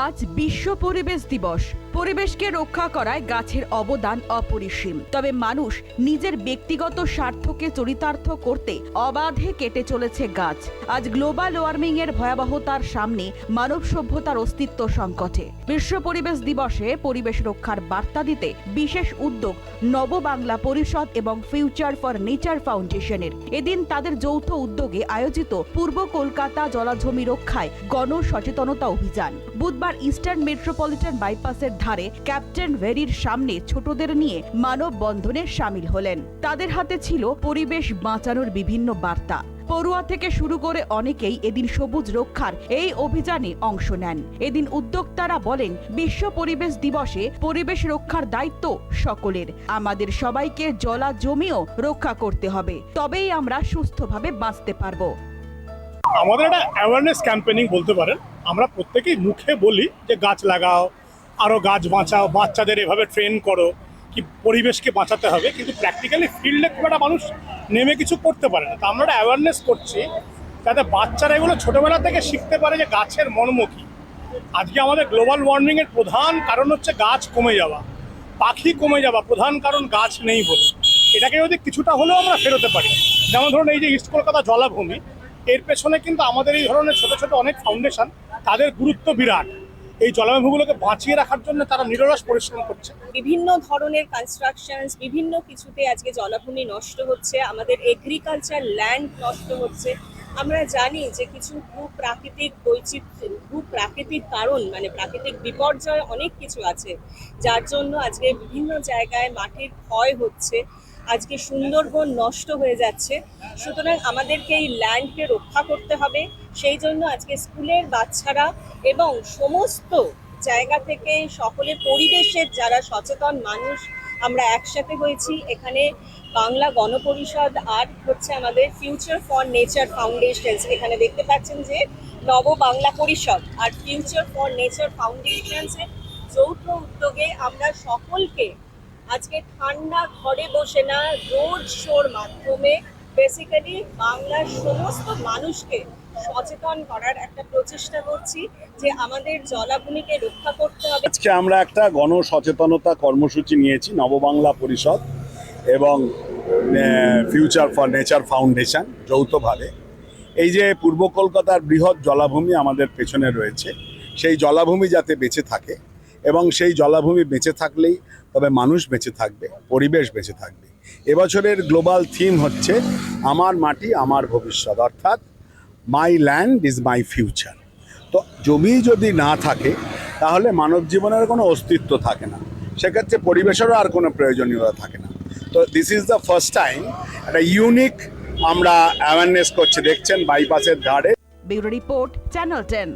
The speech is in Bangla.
আজ বিশ্ব পরিবেশ দিবস। পরিবেশকে রক্ষা করায় গাছের অবদান অপরিসীম। তবে মানুষ নিজের ব্যক্তিগত স্বার্থকে চরিতার্থ করতে অবাধে কেটে চলেছে গাছ। আজ গ্লোবাল ওয়ার্মিং এর ভয়াবহতার সামনে মানব সভ্যতার অস্তিত্ব সংকটে। বিশ্ব পরিবেশ দিবসে পরিবেশ রক্ষার বার্তা দিতে বিশেষ উদ্যোগ নববাংলা পরিষদ এবং ফিউচার ফর নেচার ফাউন্ডেশনের। এদিন তাদের যৌথ উদ্যোগে আয়োজিত পূর্ব কলকাতা জলাজমি রক্ষায় গণ সচেতনতা অভিযান বুধবার ইস্টার্ন মেট্রোপলিটন বাইপাসের ধারে ক্যাপ্টেন ভেরির সামনে ছোটদের নিয়ে মানববন্ধনে সামিল হলেন। তাদের হাতে ছিল পরিবেশ বাঁচানোর বিভিন্ন বার্তা। পড়ুয়া থেকে শুরু করে অনেকেই এদিন সবুজ রক্ষার এই অভিযানে অংশ নেন। এদিন উদ্যোক্তারা বলেন, বিশ্ব পরিবেশ দিবসে পরিবেশ রক্ষার দায়িত্ব সকলের। আমাদের সবাইকে জলা জমিও রক্ষা করতে হবে। তবেই আমরা সুস্থভাবে বাঁচতে পারব। আমাদের একটা অ্যাওয়ারনেস ক্যাম্পেনিং বলতে পারেন। আমরা প্রত্যেকেই মুখে বলি যে গাছ লাগাও আরও গাছ বাঁচাও, বাচ্চাদের এভাবে ট্রেন করো, কি পরিবেশকে বাঁচাতে হবে। কিন্তু প্র্যাকটিক্যালি ফিল্ডে খুব একটা মানুষ নেমে কিছু করতে পারে না। তা আমরা একটা অ্যাওয়ারনেস করছি যাতে বাচ্চারা এগুলো ছোটোবেলা থেকে শিখতে পারে যে গাছের মর্ম কী। আজকে আমাদের গ্লোবাল ওয়ার্মিংয়ের প্রধান কারণ হচ্ছে গাছ কমে যাওয়া। পাখি কমে যাওয়া প্রধান কারণ গাছ নেই বলে। এটাকে যদি কিছুটা হলেও আমরা ফেরোতে পারি। যেমন ধরুন এই যে ইস্ট কলকাতা জলাভূমি এর পেছনে কিন্তু আমাদের এই ধরনের ছোট ছোট অনেক ফাউন্ডেশন তাদের গুরুত্ব বিরাট। এই জলাভূমিগুলোকে বাঁচিয়ে রাখার জন্য তারা নিরলস পরিশ্রম করছে। বিভিন্ন ধরনের কনস্ট্রাকশনস বিভিন্ন কিছুতে আজকে জলাভূমি নষ্ট হচ্ছে, আমাদের এগ্রিকালচার ল্যান্ড নষ্ট হচ্ছে। আমরা জানি যে কিছু ভূপ্রাকৃতিক বৈচিত্র্য, ভূপ্রাকৃতিক কারণ মানে প্রাকৃতিক বিপর্যয় অনেক কিছু আছে, যার জন্য আজকে বিভিন্ন জায়গায় মাটির ক্ষয় হচ্ছে। আজকে সুন্দরবন নষ্ট হয়ে যাচ্ছে। সুতরাং আমাদেরকে এই ল্যান্ডকে রক্ষা করতে হবে। সেই জন্য আজকে স্কুলের বাচ্চারা এবং সমস্ত জায়গা থেকে সকলে পরিবেশের যারা সচেতন মানুষ, আমরা একসাথে হয়েছি। এখানে বাংলা গণপরিষদ আর হচ্ছে আমাদের ফিউচার ফর নেচার ফাউন্ডেশন এখানে দেখতে পাচ্ছেন যে নব বাংলা পরিষদ আর ফিউচার ফর নেচার ফাউন্ডেশনসের যৌথ উদ্যোগে আমরা সকলকে আজকে ঠান্ডা ঘরে বসে না রোড শোর মাধ্যমে বেসিক্যালি বাংলার সমস্ত মানুষকে সচেতন করার একটা প্রচেষ্টা করছি যে আমাদের জলাভূমিকে রক্ষা করতে হবে। আজকে আমরা একটা গণসচেতনতা কর্মসূচি নিয়েছি, নববাংলা পরিষদ এবং ফিউচার ফর নেচার ফাউন্ডেশন যৌথভাবে। এই যে পূর্ব কলকাতার বৃহৎ জলাভূমি আমাদের পেছনে রয়েছে, সেই জলাভূমি যাতে বেঁচে থাকে এবং সেই জলাভূমি বেঁচে থাকলেই, তবে মানুষ বেঁচে থাকবে, পরিবেশ বেঁচে থাকবে। এবছরের গ্লোবাল থিম হচ্ছে, আমার মাটি, আমার ভবিষ্যৎ। অর্থাৎ my land is my future তো জমি যদি না থাকে, তাহলে মানব জীবনের কোনো অস্তিত্ব থাকে না। সেক্ষেত্রে পরিবেশেরও আর কোনো প্রয়োজনীয়তা থাকে না। তো this is the first time একটা ইউনিক আমরা অ্যাওয়ারনেস করছি। দেখছেন বাইপাসের ধারে রিপোর্ট চ্যানেল টেন